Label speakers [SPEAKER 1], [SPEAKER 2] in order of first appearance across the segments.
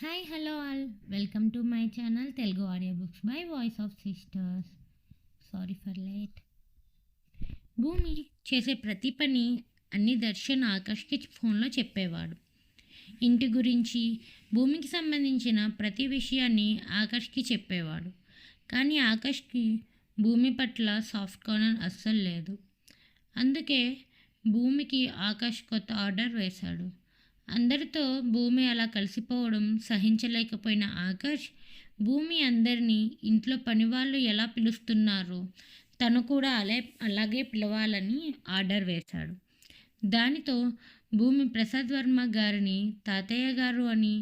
[SPEAKER 1] Hi hello all welcome to my channel Telugu audio books by voice of sisters sorry for late భూమి చేసే ప్రతి పని అన్ని దర్శన్ ఆకాష్కి ఫోన్లో చెప్పేవాడు. ఇంటి గురించి భూమికి సంబంధించిన ప్రతి విషయాన్ని ఆకాష్కి చెప్పేవాడు. కానీ ఆకాష్కి భూమి పట్ల సాఫ్ట్ కార్నర్ అస్సలు లేదు. అందుకే భూమికి ఆకాష్ కొత్త ఆర్డర్ వేశాడు. అందరితో భూమి అలా కలిసిపోవడం సహించలేకపోయిన ఆకాష్ భూమి అందరినీ ఇంట్లో పనివాళ్ళు ఎలా పిలుస్తున్నారో తను కూడా అలే అలాగే పిలవాలని ఆర్డర్ వేశాడు. దానితో భూమి ప్రసాద్ వర్మ గారిని తాతయ్య గారు అని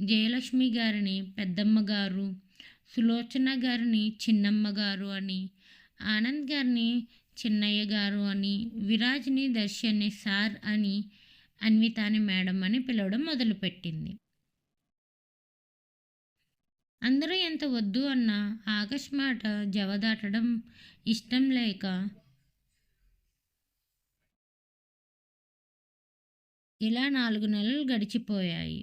[SPEAKER 1] జయలక్ష్మి గారిని పెద్దమ్మ గారు సులోచన గారిని చిన్నమ్మ గారు అని ఆనంద్ గారిని చిన్నయ్య గారు అని విరాజ్ని దర్శన్ని సార్ అని అన్వితాని మేడం అని పిలవడం మొదలుపెట్టింది. అందరూ ఎంత వద్దు అన్న ఆకాష్ మాట జవదాటడం ఇష్టం లేక ఇలా నాలుగు నెలలు గడిచిపోయాయి.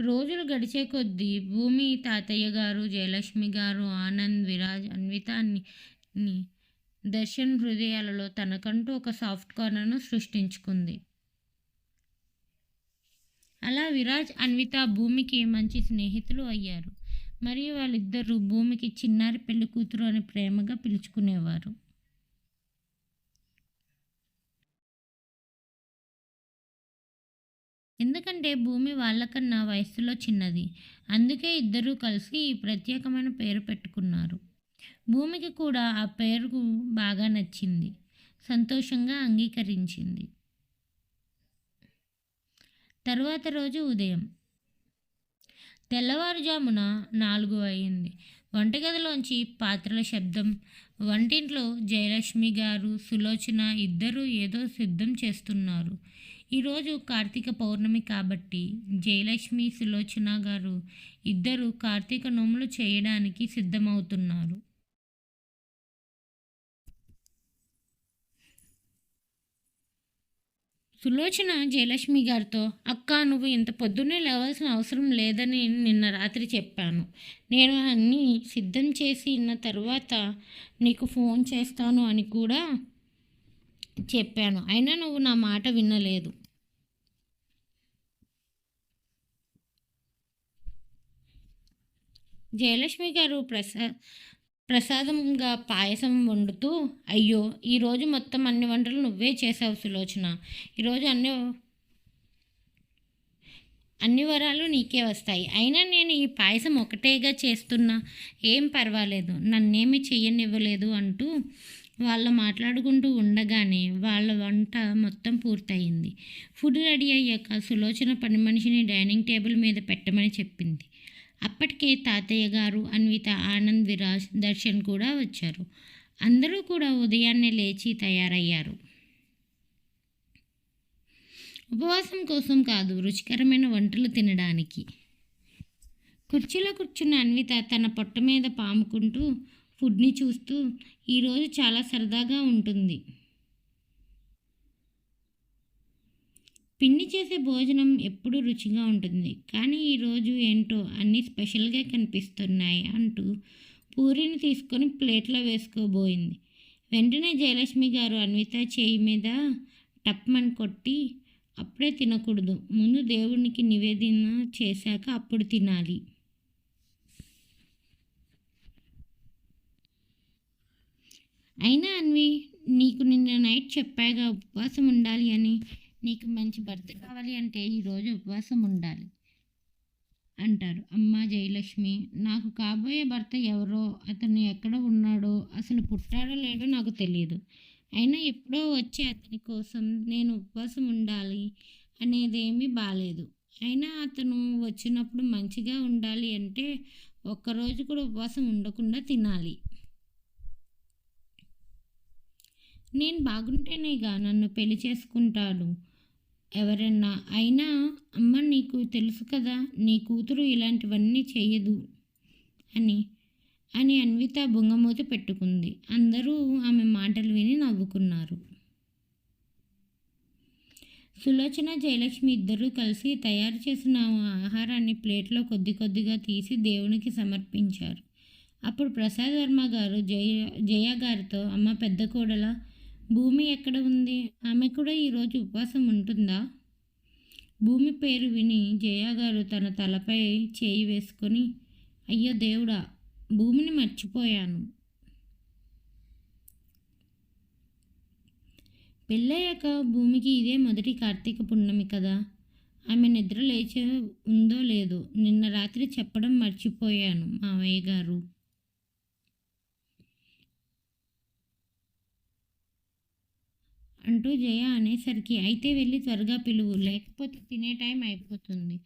[SPEAKER 1] రోజులు గడిచే కొద్దీ భూమి తాతయ్య గారు జయలక్ష్మి గారు ఆనంద్ విరాజ్ అన్వితాన్ని దర్శన్ హృదయాలలో తనకంటూ ఒక సాఫ్ట్ కార్నర్ను సృష్టించుకుంది. అలా విరాజ్ అన్విత భూమికి మంచి స్నేహితులు అయ్యారు. మరియు వాళ్ళిద్దరూ భూమికి చిన్నారి పెళ్ళి కూతురు అని ప్రేమగా పిలుచుకునేవారు. ఎందుకంటే భూమి వాళ్ళకన్నా వయస్సులో చిన్నది. అందుకే ఇద్దరూ కలిసి ఈ ప్రత్యేకమైన పేరు పెట్టుకున్నారు. భూమికి కూడా ఆ పేరు బాగా నచ్చింది. సంతోషంగా అంగీకరించింది. తరువాత రోజు ఉదయం. తెల్లవారుజామున నాలుగు అయింది. వంటగదిలోంచి పాత్రల శబ్దం వంటింట్లో జయలక్ష్మి గారు సులోచన ఇద్దరూ ఏదో సిద్ధం చేస్తున్నారు. ఈరోజు కార్తీక పౌర్ణమి కాబట్టి జయలక్ష్మి సులోచన గారు ఇద్దరు కార్తీక నోములు చేయడానికి సిద్ధమవుతున్నారు. సులోచన జయలక్ష్మి గారితో అక్క నువ్వు ఇంత పొద్దున్నే లేవాల్సిన అవసరం లేదని నిన్న రాత్రి చెప్పాను. నేను అన్నీ సిద్ధం చేసిన తర్వాత నీకు ఫోన్ చేస్తాను అని కూడా చెప్పాను. అయినా నువ్వు నా మాట వినలేదు. జయలక్ష్మి గారు ప్రసాద్ ప్రసాదంగా పాయసం వండుతూ అయ్యో ఈరోజు మొత్తం అన్ని వంటలు నువ్వే చేసావు సులోచన. ఈరోజు అన్ని అన్ని వరాలు నీకే వస్తాయి. అయినా నేను ఈ పాయసం ఒకటేగా చేస్తున్నా. ఏం పర్వాలేదు. నన్నేమి చెయ్యనివ్వలేదు అంటూ వాళ్ళు మాట్లాడుకుంటూ ఉండగానే వాళ్ళ వంట మొత్తం పూర్తయింది. ఫుడ్ రెడీ అయ్యాక సులోచన పని మనిషిని డైనింగ్ టేబుల్ మీద పెట్టమని చెప్పింది. అప్పటికే తాతయ్య గారు అన్విత ఆనంద్ విరాజ్ దర్శన్ కూడా వచ్చారు. అందరూ కూడా ఉదయాన్నే లేచి తయారయ్యారు. ఉపవాసం కోసం కాదు రుచికరమైన వంటలు తినడానికి. కుర్చీలో కూర్చున్న అన్విత తన పొట్ట మీద పాముకుంటూ ఫుడ్ని చూస్తూ ఈరోజు చాలా సరదాగా ఉంటుంది. పిన్ని చేసే భోజనం ఎప్పుడూ రుచిగా ఉంటుంది. కానీ ఈరోజు ఏంటో అన్నీ స్పెషల్గా కనిపిస్తున్నాయి అంటూ పూరిని తీసుకొని ప్లేట్లో వేసుకోబోయింది. వెంటనే జయలక్ష్మి గారు అన్విత చేయి మీద టప్మని కొట్టి అప్పుడే తినకూడదు. ముందు దేవునికి నివేదన చేశాక అప్పుడు తినాలి. అయినా అన్వి నీకు నిన్న నైట్ చెప్పాగా ఉపవాసం ఉండాలి అని నీకు మంచి భర్త కావాలి అంటే ఈరోజు ఉపవాసం ఉండాలి అంటారు. అమ్మ జయలక్ష్మి నాకు కాబోయే భర్త ఎవరో అతను ఎక్కడ ఉన్నాడో అసలు పుట్టాడో లేడో నాకు తెలియదు అయినా ఎప్పుడో వచ్చే అతని కోసం నేను ఉపవాసం ఉండాలి అనేదేమీ బాగాలేదు అయినా అతను వచ్చినప్పుడు మంచిగా ఉండాలి అంటే ఒక్కరోజు కూడా ఉపవాసం ఉండకుండా తినాలి. నేను బాగుంటేనేగా నన్ను పెళ్ళి చేసుకుంటాడు. ఎవరన్నా అయినా అమ్మ నీకు తెలుసు కదా నీ కూతురు ఇలాంటివన్నీ చేయదు అని అని అన్విత బొంగమూతి పెట్టుకుంది. అందరూ ఆమె మాటలు విని నవ్వుకున్నారు. సులోచన జయలక్ష్మి ఇద్దరూ కలిసి తయారు చేసిన ఆహారాన్ని ప్లేట్లో కొద్ది కొద్దిగా తీసి దేవునికి సమర్పించారు. అప్పుడు ప్రసాద్ వర్మ గారు జయ జయ గారితో అమ్మ పెద్ద కోడల భూమి ఎక్కడ ఉంది? ఆమె కూడా ఈరోజు ఉపవాసం ఉంటుందా? భూమి పేరు విని జయాగారు తన తలపై చేయి వేసుకొని అయ్యో దేవుడా భూమిని మర్చిపోయాను. పెళ్ళయ్యాక భూమికి ఇదే మొదటి కార్తీక పుణ్యమి కదా. ఆమె నిద్ర లేచే ఉందో లేదో నిన్న రాత్రి చెప్పడం మర్చిపోయాను మావయ్య గారు. అంటూ జయ అనేసరికి అయితే వెళ్ళి త్వరగా పిలువు. లేకపోతే తినే టైం అయిపోతుంది.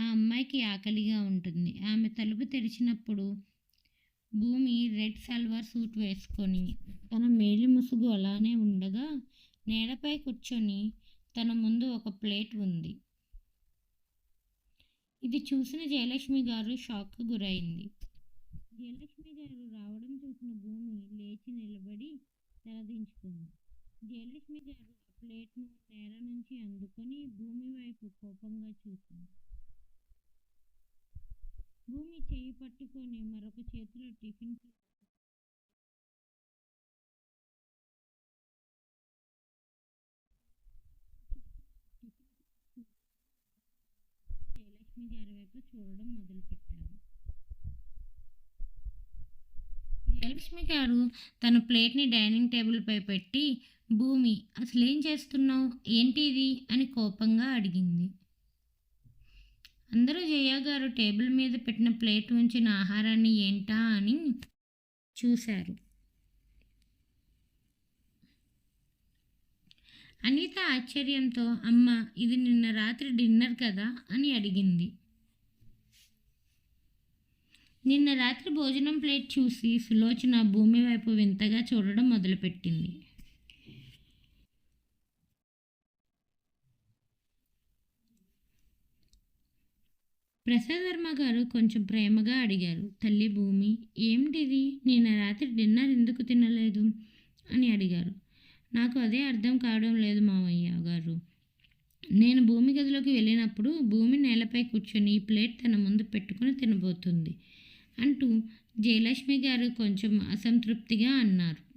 [SPEAKER 1] ఆ అమ్మాయికి ఆకలిగా ఉంటుంది. ఆమె తలుపు తెరిచినప్పుడు భూమి రెడ్ సల్వార్ సూట్ వేసుకొని తన మేలి ముసుగు అలానే ఉండగా నేలపై కూర్చొని తన ముందు ఒక ప్లేట్ ఉంది. ఇది చూసిన జయలక్ష్మి గారు షాక్కు గురైంది. జయలక్ష్మి గారు రావడం చూసిన భూమి లేచి నిలబడి తలదించుకుంది. జయలక్ష్మి గారు ఆ ప్లేట్ను నేల నుంచి అందుకొని భూమి వైపు కోపంగా చూసింది. భూమి చేయి పట్టుకొని మరొక చేతిలో టిఫిన్ జయలక్ష్మి గారి వైపు చూడడం మొదలుపెట్టారు. జయలక్ష్మి గారు తన ప్లేట్ని డైనింగ్ టేబుల్పై పెట్టి భూమి అసలేం చేస్తున్నావు? ఏంటి ఇది అని కోపంగా అడిగింది. అందరూ జయ గారు టేబుల్ మీద పెట్టిన ప్లేట్ ఉంచిన ఆహారాన్ని ఏంటా అని చూశారు. అనిత ఆశ్చర్యంతో అమ్మ ఇది నిన్న రాత్రి డిన్నర్ కదా? అని అడిగింది. నిన్న రాత్రి భోజనం ప్లేట్ చూసి సులోచన భూమి వైపు వింతగా చూడడం మొదలుపెట్టింది. ప్రసాద్ వర్మ గారు కొంచెం ప్రేమగా అడిగారు. తల్లి భూమి ఏమిటిది? నిన్న రాత్రి డిన్నర్ ఎందుకు తినలేదు? అని అడిగారు. నాకు అదే అర్థం కావడం లేదు మావయ్య గారు. నేను భూమి గదిలోకి వెళ్ళినప్పుడు భూమి నేలపై కూర్చొని ఈ ప్లేట్ తన ముందు పెట్టుకుని తినబోతుంది అంటూ జయలక్ష్మి గారు కొంచెం అసంతృప్తిగా అన్నారు.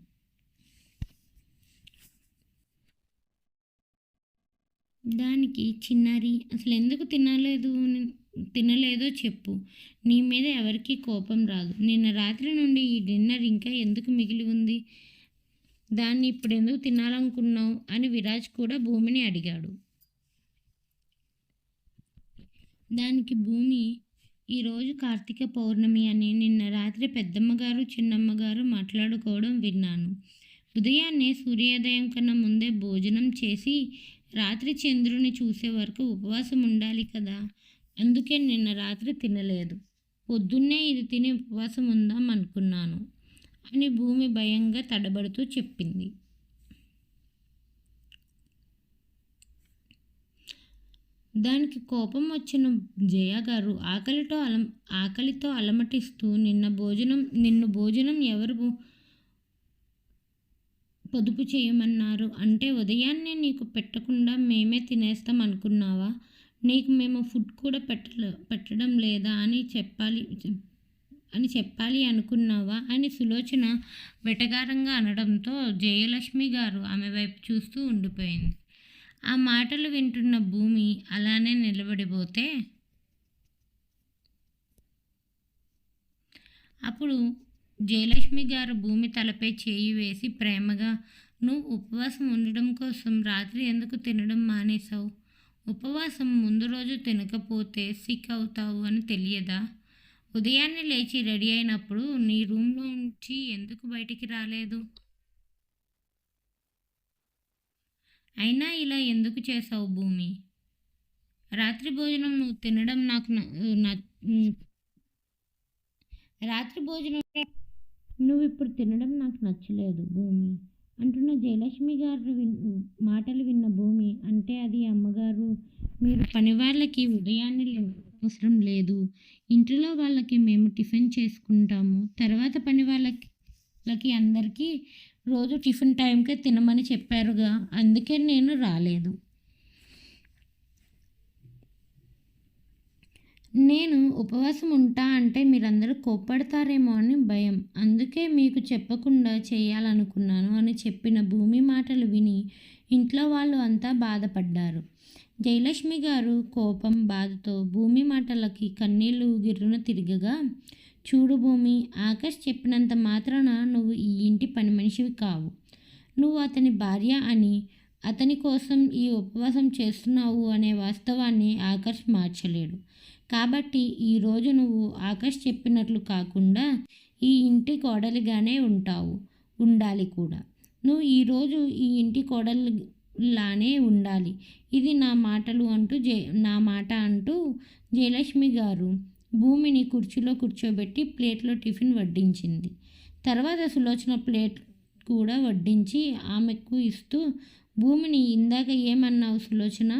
[SPEAKER 1] దానికి చిన్నారి అసలు ఎందుకు తినలేదు? తినలేదో చెప్పు. నీ మీద ఎవరికీ కోపం రాదు. నిన్న రాత్రి నుండి ఈ డిన్నర్ ఇంకా ఎందుకు మిగిలి ఉంది? దాన్ని ఇప్పుడు ఎందుకు తినాలనుకున్నావు? అని విరాజ్ కూడా భూమిని అడిగాడు. దానికి భూమి ఈరోజు కార్తీక పౌర్ణమి అని నిన్న రాత్రి పెద్దమ్మగారు చిన్నమ్మగారు మాట్లాడుకోవడం విన్నాను. ఉదయాన్నే సూర్యోదయం కన్నా ముందే భోజనం చేసి రాత్రి చంద్రుని చూసే వరకు ఉపవాసం ఉండాలి కదా. అందుకే నిన్న రాత్రి తినలేదు. పొద్దున్నే ఇది తిని ఉపవాసం ఉందాం అనుకున్నాను. అని భూమి భయంగా తడబడుతూ చెప్పింది. దానికి కోపం వచ్చిన జయ గారు ఆకలితో అలం ఆకలితో అలమటిస్తూ నిన్న భోజనం నిన్ను భోజనం ఎవరు పొదుపు చేయమన్నారు. అంటే ఉదయాన్నే నీకు పెట్టకుండా మేమే తినేస్తాం అనుకున్నావా? నీకు మేము ఫుడ్ కూడా పెట్టలే పెట్టడం లేదా అని చెప్పాలి అని చెప్పాలి అనుకున్నావా? అని సులోచన వెటగారంగా అనడంతో జయలక్ష్మి గారు ఆమె వైపు చూస్తూ ఉండిపోయింది. ఆ మాటలు వింటున్న భూమి అలానే నిలబడిపోతే అప్పుడు జయలక్ష్మి గారు భూమి తలపై చేయి వేసి ప్రేమగా నువ్వు ఉపవాసం ఉండడం కోసం రాత్రి ఎందుకు తినడం మానేశావు? ఉపవాసం ముందు రోజు తినకపోతే సిక్ అవుతావు అని తెలియదా? ఉదయాన్నే లేచి రెడీ అయినప్పుడు నీ రూమ్లో నుంచి ఎందుకు బయటికి రాలేదు? అయినా ఇలా ఎందుకు చేసావు భూమి? రాత్రి భోజనం నువ్వు తినడం నాకు రాత్రి భోజనం నువ్వు ఇప్పుడు తినడం నాకు నచ్చలేదు భూమి. అంటున్న జయలక్ష్మి గారు విన్ మాటలు విన్న భూమి అంటే అది అమ్మగారు మీరు పని వాళ్ళకి ఉదయాన్నే అవసరం లేదు. ఇంట్లో వాళ్ళకి మేము టిఫిన్ చేసుకుంటాము. తర్వాత పని వాళ్ళకి వాళ్ళకి అందరికీ రోజు టిఫిన్ టైంకే తినమని చెప్పారుగా అందుకే నేను రాలేదు. నేను ఉపవాసం ఉంటా అంటే మీరందరూ కోప్పడతారేమో అని భయం. అందుకే మీకు చెప్పకుండా చేయాలనుకున్నాను అని చెప్పిన భూమి మాటలు విని ఇంట్లో వాళ్ళు అంతా బాధపడ్డారు. జయలక్ష్మి గారు కోపం బాధతో భూమి మాటలకి కన్నీళ్ళు గిర్రున తిరగగా చూడు భూమి ఆకాష్ చెప్పినంత మాత్రాన నువ్వు ఈ ఇంటి పని మనిషివి కావు. నువ్వు అతని భార్య అని అతని కోసం ఈ ఉపవాసం చేస్తున్నావు అనే వాస్తవాన్ని ఆకాష్ మార్చలేడు. కాబట్టి ఈరోజు నువ్వు ఆకాష్ చెప్పినట్లు కాకుండా ఈ ఇంటి కోడలిగానే ఉంటావు ఉండాలి కూడా. నువ్వు ఈరోజు ఈ ఇంటి కోడలిలానే ఉండాలి. ఇది నా మాటలు అంటూ జే నా మాట అంటూ జయలక్ష్మి గారు భూమిని కుర్చీలో కూర్చోబెట్టి ప్లేట్లో టిఫిన్ వడ్డించింది. తర్వాత సులోచన ప్లేట్ కూడా వడ్డించి ఆమెకు ఇస్తూ భూమిని ఇందాక ఏమన్నావు సులోచన?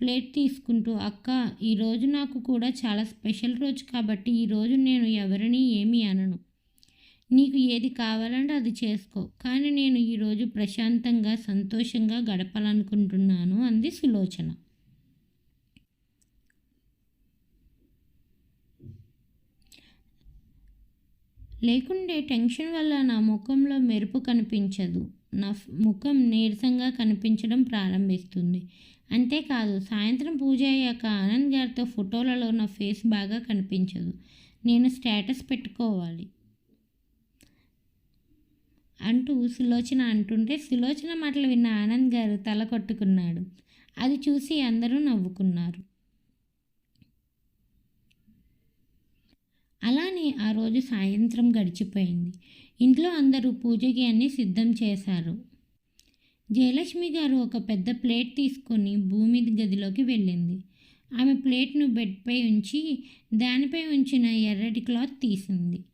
[SPEAKER 1] ప్లేట్ తీసుకుంటూ అక్క ఈరోజు నాకు కూడా చాలా స్పెషల్ రోజు కాబట్టి ఈరోజు నేను ఎవరిని ఏమీ అనను. నీకు ఏది కావాలంటే అది చేసుకో. కానీ నేను ఈరోజు ప్రశాంతంగా సంతోషంగా గడపాలనుకుంటున్నాను అంది సులోచన. లేకుండే టెన్షన్ వల్ల నా ముఖంలో మెరుపు కనిపించదు. నా ముఖం నీరసంగా కనిపించడం ప్రారంభిస్తుంది. అంతేకాదు సాయంత్రం పూజ అయ్యాక ఆనంద్ గారితో ఫోటోలలో నా ఫేస్ బాగా కనిపించదు. నేను స్టేటస్ పెట్టుకోవాలి. అంటూ సులోచన అంటుంటే సులోచన మాటలు విన్న ఆనంద్ గారు తల కొట్టుకున్నాడు. అది చూసి అందరూ నవ్వుకున్నారు. అలానే ఆ రోజు సాయంత్రం గడిచిపోయింది. ఇంట్లో అందరూ పూజకి అన్నీ సిద్ధం చేశారు. జయలక్ష్మి గారు ఒక పెద్ద ప్లేట్ తీసుకొని భూమి గదిలోకి వెళ్ళింది. ఆమె ప్లేట్ను బెడ్పై ఉంచి దానిపై ఉంచిన ఎర్రటి క్లాత్ తీసింది.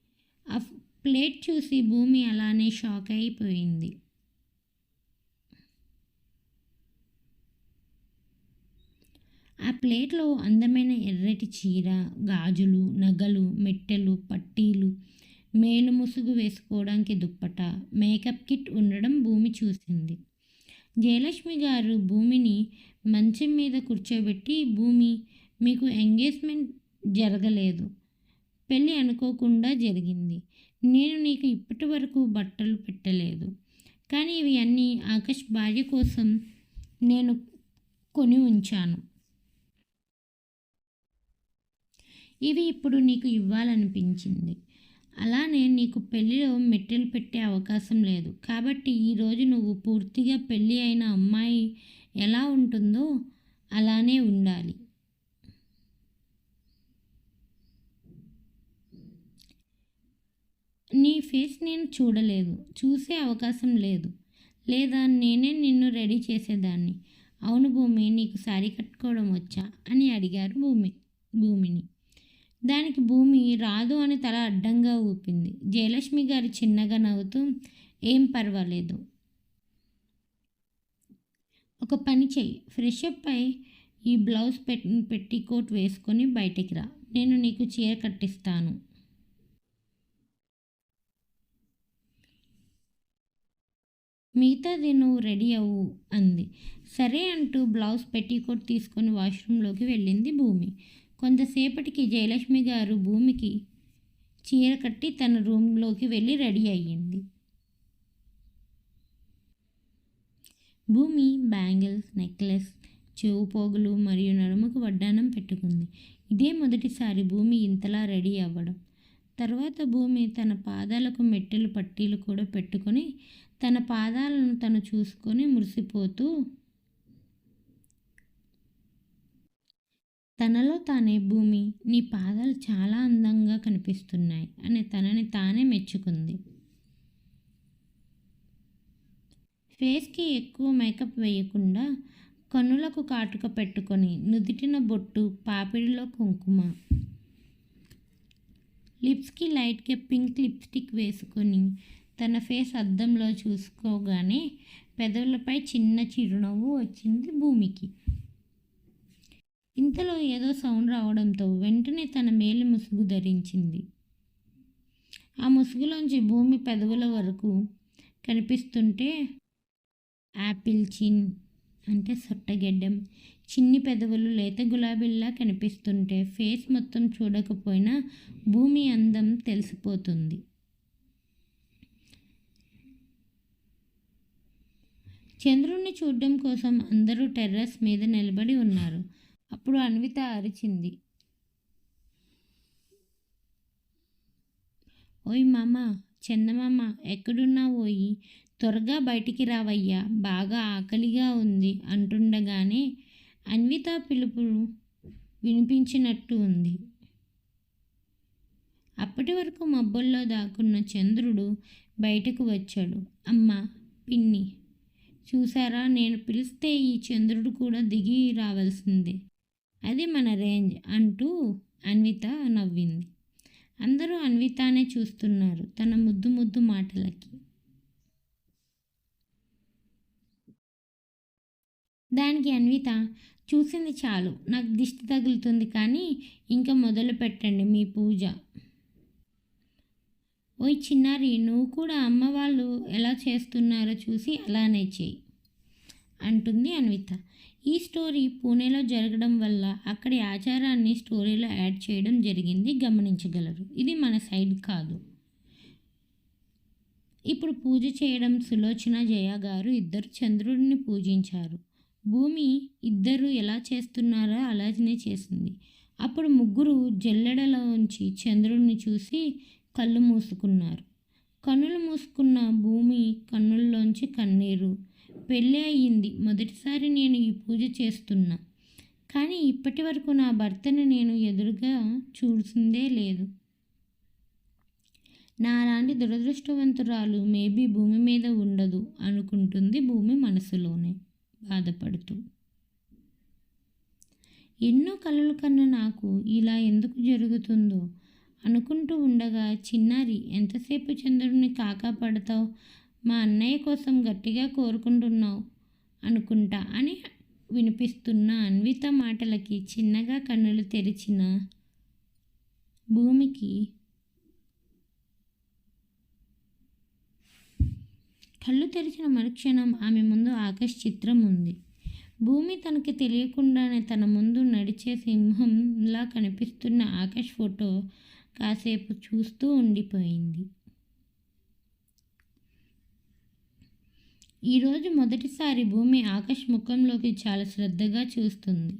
[SPEAKER 1] ఆ ప్లేట్ చూసి భూమి అలానే షాక్ అయిపోయింది. ఆ ప్లేట్లో అందమైన ఎర్రటి చీర గాజులు నగలు మెట్టెలు పట్టీలు మేలు ముసుగు వేసుకోవడానికి దుప్పట మేకప్ కిట్ ఉండడం భూమి చూసింది. జయలక్ష్మి గారు భూమిని మంచం మీద కూర్చోబెట్టి భూమి మీకు ఎంగేజ్మెంట్ జరగలేదు. పెళ్ళి అనుకోకుండా జరిగింది. నేను నీకు ఇప్పటి వరకు బట్టలు పెట్టలేదు. కానీ ఇవి అన్నీ ఆకాష్ భార్య కోసం నేను కొని ఉంచాను. ఇవి ఇప్పుడు నీకు ఇవ్వాలనిపించింది. అలానే నీకు పెళ్ళిలో మెట్టెలు పెట్టే అవకాశం లేదు. కాబట్టి ఈరోజు నువ్వు పూర్తిగా పెళ్ళి అయిన అమ్మాయి ఎలా ఉంటుందో అలానే ఉండాలి. నీ ఫేస్ నేను చూడలేదు. చూసే అవకాశం లేదు. లేదా నేనే నిన్ను రెడీ చేసేదాన్ని. అవును భూమి నీకు శారీ కట్టుకోవడం వచ్చా? అని అడిగారు భూమి భూమిని. దానికి భూమి రాదు అని తల అడ్డంగా ఊపింది. జయలక్ష్మి గారు చిన్నగా నవ్వుతూ ఏం పర్వాలేదు. ఒక పని చెయ్యి. ఫ్రెష్ అప్ అయి ఈ బ్లౌజ్ పెట్ పెట్టి కోట్ వేసుకొని బయటికి రా. నేను నీకు చీర కట్టిస్తాను. మిగతాది నువ్వు రెడీ అవ్వు అంది. సరే అంటూ బ్లౌజ్ పెట్టికోట్ తీసుకొని వాష్రూమ్లోకి వెళ్ళింది భూమి. కొంతసేపటికి జయలక్ష్మి గారు భూమికి చీర కట్టి తన రూమ్లోకి వెళ్ళి రెడీ అయ్యింది. భూమి బ్యాంగిల్స్ నెక్లెస్ చెవు పోగులు మరియు నడుముకు వడ్డానం పెట్టుకుంది. ఇదే మొదటిసారి భూమి ఇంతలా రెడీ అవ్వడం. తర్వాత భూమి తన పాదాలకు మెట్టెలు పట్టీలు కూడా పెట్టుకొని తన పాదాలను తను చూసుకొని మురిసిపోతూ తనలో తానే భూమి నీ పాదాలు చాలా అందంగా కనిపిస్తున్నాయి అని తనని తానే మెచ్చుకుంది. ఫేస్కి ఎక్కువ మేకప్ వేయకుండా కనులకు కాటుక పెట్టుకొని నుదిటిన బొట్టు పాపిడిలో కుంకుమ. లిప్స్కి లైట్గా పింక్ లిప్స్టిక్ వేసుకొని తన ఫేస్ అద్దంలో చూసుకోగానే పెదవులపై చిన్న చిరునవ్వు వచ్చింది భూమికి. ఇంతలో ఏదో సౌండ్ రావడంతో వెంటనే తన మేలి ముసుగు ధరించింది. ఆ ముసుగులోంచి భూమి పెదవుల వరకు కనిపిస్తుంటే యాపిల్ చిన్ అంటే సొట్టగెడ్డం చిన్ని పెదవులు లేత గులాబీల్లా కనిపిస్తుంటే ఫేస్ మొత్తం చూడకపోయినా భూమి అందం తెలిసిపోతుంది. చంద్రుణ్ణి చూడడం కోసం అందరూ టెర్రస్ మీద నిలబడి ఉన్నారు. అప్పుడు అన్విత అరిచింది. ఓయ్ మామ చందమామ ఎక్కడున్నావోయి త్వరగా బయటికి రావయ్యా బాగా ఆకలిగా ఉంది అంటుండగానే అన్విత పిలుపు వినిపించినట్టు ఉంది. అప్పటి వరకు మబ్బుల్లో దాక్కున్న చంద్రుడు బయటకు వచ్చాడు. అమ్మ పిన్ని చూసారా నేను పిలిస్తే ఈ చంద్రుడు కూడా దిగి రావాల్సిందే. అది మన రేంజ్ అంటూ అన్విత నవ్వింది. అందరూ అన్వితానే చూస్తున్నారు తన ముద్దు ముద్దు మాటలకి. దానికి అన్విత చూసింది చాలు నాకు దిష్టి తగులుతుంది కానీ ఇంకా మొదలు పెట్టండి మీ పూజ. ఓయ్ చిన్నారి నువ్వు కూడా అమ్మ వాళ్ళు ఎలా చేస్తున్నారో చూసి అలానే చేయి అంటుంది అన్విత. ఈ స్టోరీ పూణేలో జరగడం వల్ల అక్కడి ఆచారాన్ని స్టోరీలో యాడ్ చేయడం జరిగింది గమనించగలరు. ఇది మన సైడ్ కాదు. ఇప్పుడు పూజ చేయడం సులోచన జయ గారు ఇద్దరు చంద్రుడిని పూజించారు. భూమి ఇద్దరు ఎలా చేస్తున్నారో అలానే చేసింది. అప్పుడు ముగ్గురు జల్లెడలో ఉంచి చంద్రుడిని చూసి కళ్ళు మూసుకున్నారు. కన్నులు మూసుకున్న భూమి కన్నుల్లోంచి కన్నీరు పెళ్ళి అయ్యింది. మొదటిసారి నేను ఈ పూజ చేస్తున్నా. కానీ ఇప్పటి వరకు నా భర్తని నేను ఎదురుగా చూసిందే లేదు. నాలాంటి దురదృష్టవంతురాలు మేబీ భూమి మీద ఉండదు అనుకుంటుంది భూమి మనసులోనే బాధపడుతూ. ఎన్నో కలలు కన్న నాకు ఇలా ఎందుకు జరుగుతుందో అనుకుంటూ ఉండగా చిన్నారి ఎంతసేపు చంద్రుడిని కాకా పడతావు? మా అన్నయ్య కోసం గట్టిగా కోరుకుంటున్నావు అనుకుంటా అని వినిపిస్తున్న అన్విత మాటలకి చిన్నగా కన్నులు తెరిచిన భూమికి కళ్ళు తెరిచిన మరుక్షణం ఆమె ముందు ఆకాశ్ చిత్రం ఉంది. భూమి తనకి తెలియకుండానే తన ముందు నడిచే సింహంలా కనిపిస్తున్న ఆకాష్ ఫోటో కాసేపు చూస్తూ ఉండిపోయింది. ఈరోజు మొదటిసారి భూమి ఆకాశ్ ముఖంలోకి చాలా శ్రద్ధగా చూస్తుంది.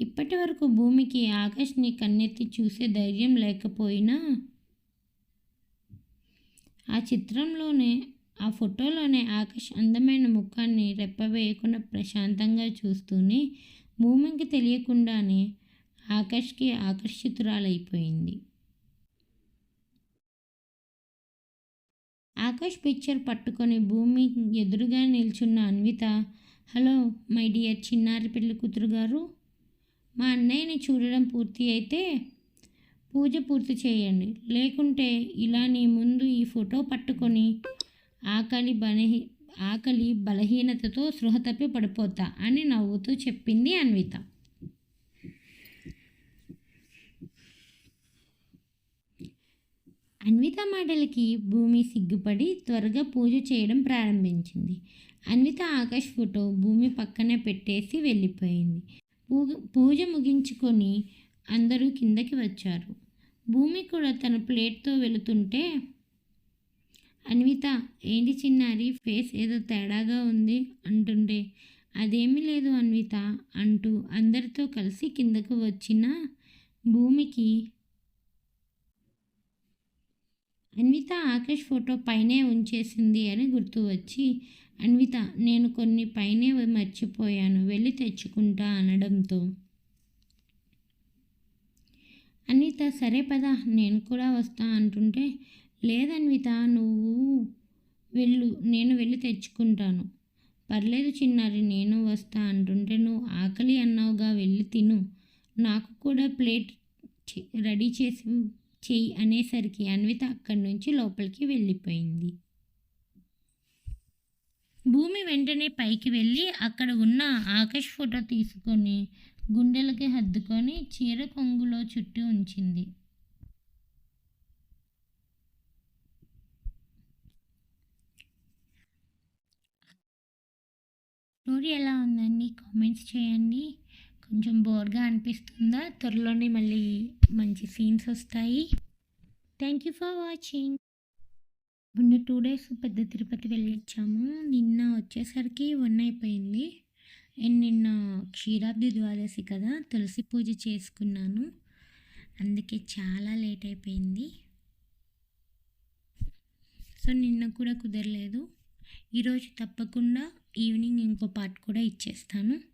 [SPEAKER 1] ఇప్పటి వరకు భూమికి ఆకాష్ని కన్నెత్తి చూసే ధైర్యం లేకపోయినా ఆ చిత్రంలోనే ఆ ఫోటోలోనే ఆకాష్ అందమైన ముఖాన్ని రెప్పవేయకుండా ప్రశాంతంగా చూస్తూనే భూమికి తెలియకుండానే ఆకాష్కి ఆకర్షితురాలైపోయింది. ఆకాష్ పిక్చర్ పట్టుకొని భూమి ఎదురుగా నిల్చున్న అన్విత హలో మై డియర్ చిన్నారి పెళ్ళి కూతురు గారు మా అన్నయ్యని చూడడం పూర్తి అయితే పూజ పూర్తి చేయండి. లేకుంటే ఇలా నీ ముందు ఈ ఫోటో పట్టుకొని ఆకలి బలహీ ఆకలి బలహీనతతో సృహ తప్పి పడిపోతా అని నవ్వుతూ చెప్పింది అన్విత. అన్విత మాటలకి భూమి సిగ్గుపడి త్వరగా పూజ చేయడం ప్రారంభించింది. అన్విత ఆకాష్ ఫోటో భూమి పక్కనే పెట్టేసి వెళ్ళిపోయింది. పూజ పూజ ముగించుకొని అందరూ కిందకి వచ్చారు. భూమి కూడా తన ప్లేట్తో వెళుతుంటే అన్విత ఏంటి చిన్నారి ఫేస్ ఏదో తేడాగా ఉంది అంటుండే. అదేమీ లేదు అన్విత అంటూ అందరితో కలిసి కిందకు వచ్చిన భూమికి అన్విత ఆకాష్ ఫోటో పైనే ఉంచేసింది అని గుర్తు వచ్చి అన్విత నేను కొన్ని పైనే మర్చిపోయాను వెళ్ళి తెచ్చుకుంటా అనడంతో. అన్విత సరే పదా నేను కూడా వస్తా అంటుంటే లేదన్విత నువ్వు వెళ్ళు నేను వెళ్ళి తెచ్చుకుంటాను. పర్లేదు చిన్నారి నేను వస్తా అంటుంటే నువ్వు ఆకలి అన్నావుగా వెళ్ళి తిను. నాకు కూడా ప్లేట్ రెడీ చేసి చెయ్యి అనేసరికి అన్విత అక్కడి నుంచి లోపలికి వెళ్ళిపోయింది. భూమి వెంటనే పైకి వెళ్ళి అక్కడ ఉన్న ఆకాష్ ఫోటో తీసుకొని గుండెలకి హద్దుకొని చీర కొంగులో చుట్టి ఉంచింది. స్టోరీ ఎలా ఉందండి? కామెంట్స్ చేయండి. కొంచెం బోర్గా అనిపిస్తుందా? త్వరలోనే మళ్ళీ మంచి సీన్స్ వస్తాయి. థ్యాంక్ యూ ఫర్ వాచింగ్ మొన్న టూ డేస్ పెద్ద తిరుపతి వెళ్ళిచ్చాము. నిన్న వచ్చేసరికి వన్ అయిపోయింది. అండ్ నిన్న క్షీరాబ్ది ద్వాదశి కదా తులసి పూజ చేసుకున్నాను. అందుకే చాలా లేట్ అయిపోయింది. సో నిన్న కూడా కుదరలేదు. ఈరోజు తప్పకుండా ఈవినింగ్ ఇంకో పార్ట్ కూడా ఇచ్చేస్తాను.